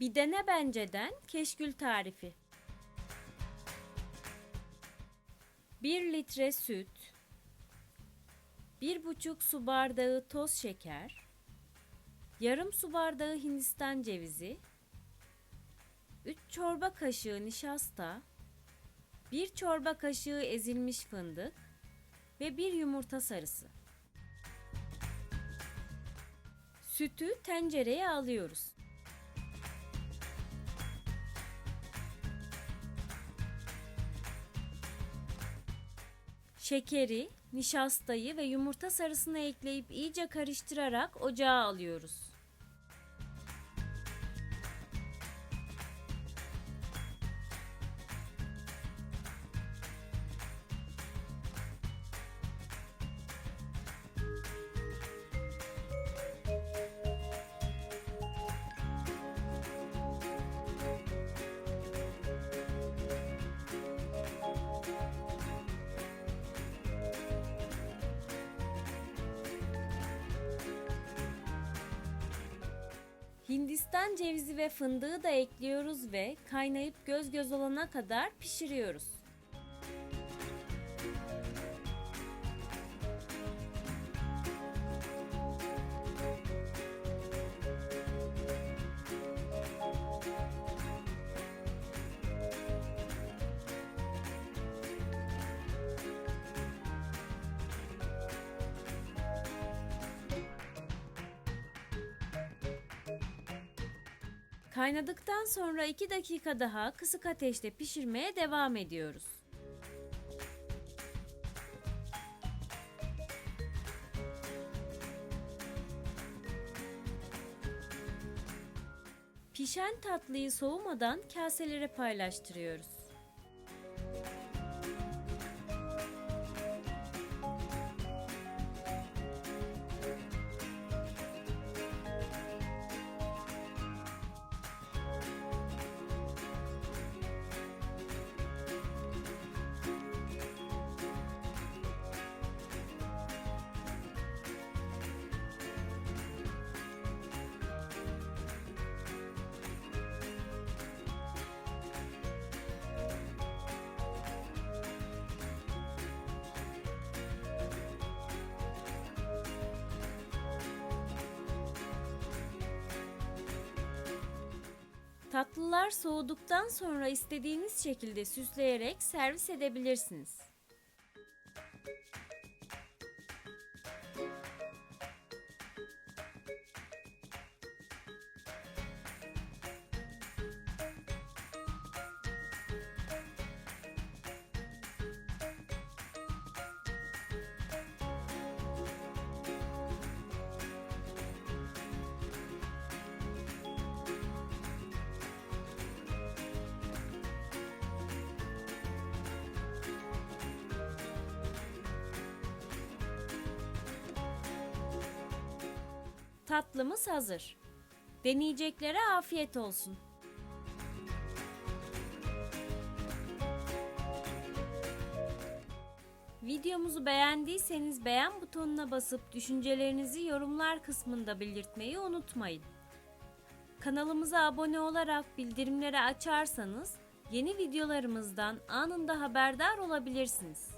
Bir dene benceden keşkül tarifi. 1 litre süt, 1,5 su bardağı toz şeker, yarım su bardağı hindistan cevizi, 3 çorba kaşığı nişasta, 1 çorba kaşığı ezilmiş fındık ve 1 yumurta sarısı. Sütü tencereye alıyoruz. Şekeri, nişastayı ve yumurta sarısını ekleyip iyice karıştırarak ocağa alıyoruz. Hindistan cevizi ve fındığı da ekliyoruz ve kaynayıp göz göz olana kadar pişiriyoruz. Kaynadıktan sonra 2 dakika daha kısık ateşte pişirmeye devam ediyoruz. Pişen tatlıyı soğumadan kaselere paylaştırıyoruz. Tatlılar soğuduktan sonra istediğiniz şekilde süsleyerek servis edebilirsiniz. Tatlımız hazır. Deneyeceklere afiyet olsun. Videomuzu beğendiyseniz beğen butonuna basıp düşüncelerinizi yorumlar kısmında belirtmeyi unutmayın. Kanalımıza abone olarak bildirimleri açarsanız yeni videolarımızdan anında haberdar olabilirsiniz.